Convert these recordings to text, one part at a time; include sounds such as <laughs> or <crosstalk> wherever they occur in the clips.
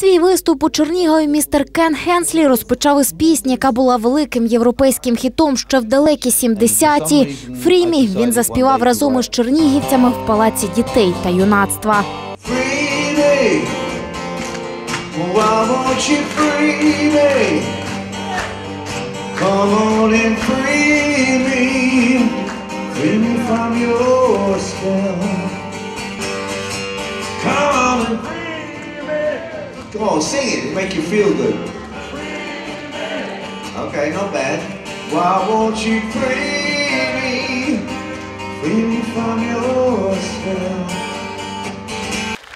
Свій виступ у Чернігові містер Кен Хенслі розпочав із пісні, яка була великим європейським хітом ще в далекі 70-ті. Фрімі він заспівав разом із чернігівцями в палаці дітей та юнацтва. Come on and free me. Free me from your Come on, sing it. Make you feel good. Okay, not bad. Why won't you free me? Free me from your spell.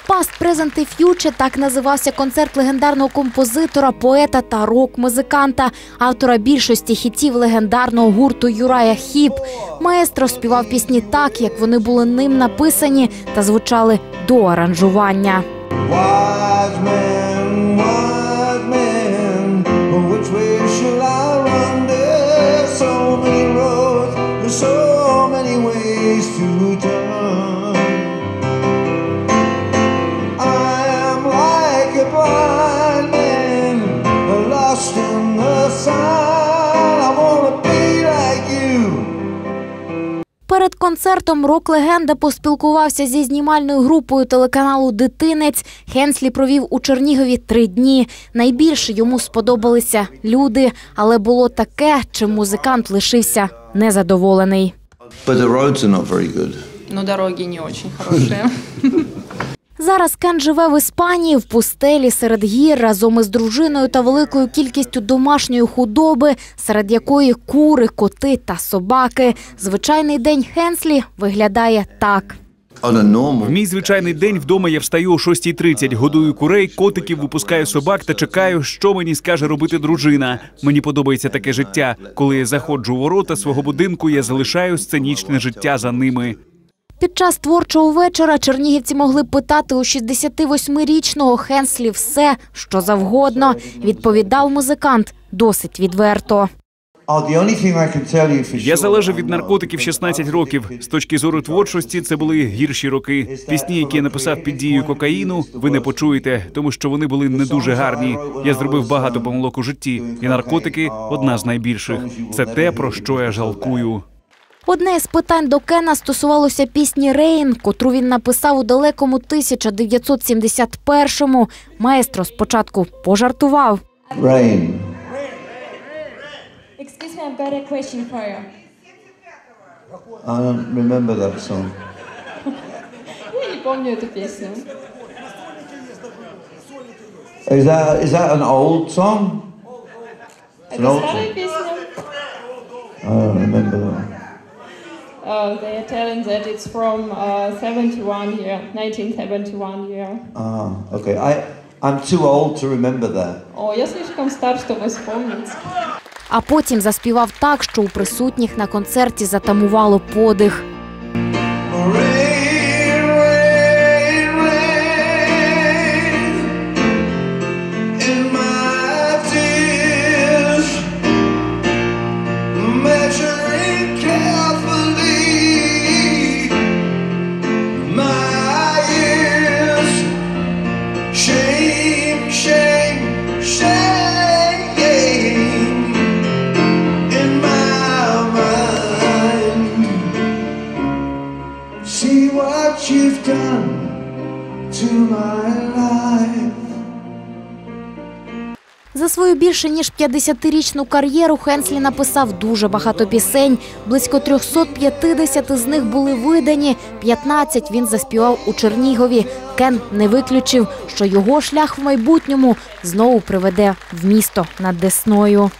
Past, Present і Future – так називався концерт легендарного композитора, поета та рок-музиканта, автора більшості хітів легендарного гурту Юрая Хіп. Маестро співав пісні так, як вони були ним написані та звучали до аранжування. What. Перед концертом рок-легенда поспілкувався зі знімальною групою телеканалу Дитинець. Хенслі провів у Чернігові три дні. Найбільше йому сподобалися люди, але було таке, чим музикант лишився незадоволений. Но дороги не очень хорошие. <laughs> Зараз Кен живе в Іспанії в пустелі серед гір разом із дружиною та великою кількістю домашньої худоби, серед якої кури, коти та собаки. Звичайний день Хенслі виглядає так. В мій звичайний день вдома я встаю о 6.30, годую курей, котиків, випускаю собак та чекаю, що мені скаже робити дружина. Мені подобається таке життя. Коли я заходжу у ворота свого будинку, я залишаю сценічне життя за ними. Під час творчого вечора чернігівці могли питати у 68-річного Хенслі все, що завгодно. Відповідав музикант досить відверто. Я залежав від наркотиків 16 років. З точки зору творчості, це були гірші роки. Пісні, які я написав під дією кокаїну, ви не почуєте, тому що вони були не дуже гарні. Я зробив багато помилок у житті, і наркотики одна з найбільших. Це те, про що я жалкую. Одне з питань до Кена стосувалося пісні Рейн, котру він написав у далекому 1971-му. Маестро спочатку пожартував. Rain. Excuse me, I've got a question for you. I don't remember that song. <laughs> Я не помню эту песню. Is that is that an old song? It's an Это old старая song. песня. I don't remember that. Uh, they are telling that it's from uh, 71 year, 1971 year. Ah, okay. I I'm too old to remember that. О, я слишком стар, чтобы вспомнить. А потім заспівав так, що у присутніх на концерті затамувало подих. What you've done to my life. За свою більше ніж 50-річну кар'єру Хенслі написав дуже багато пісень. Близько 350 з них були видані. 15 він заспівав у Чернігові. Кен не виключив, що його шлях в майбутньому знову приведе в місто над Десною.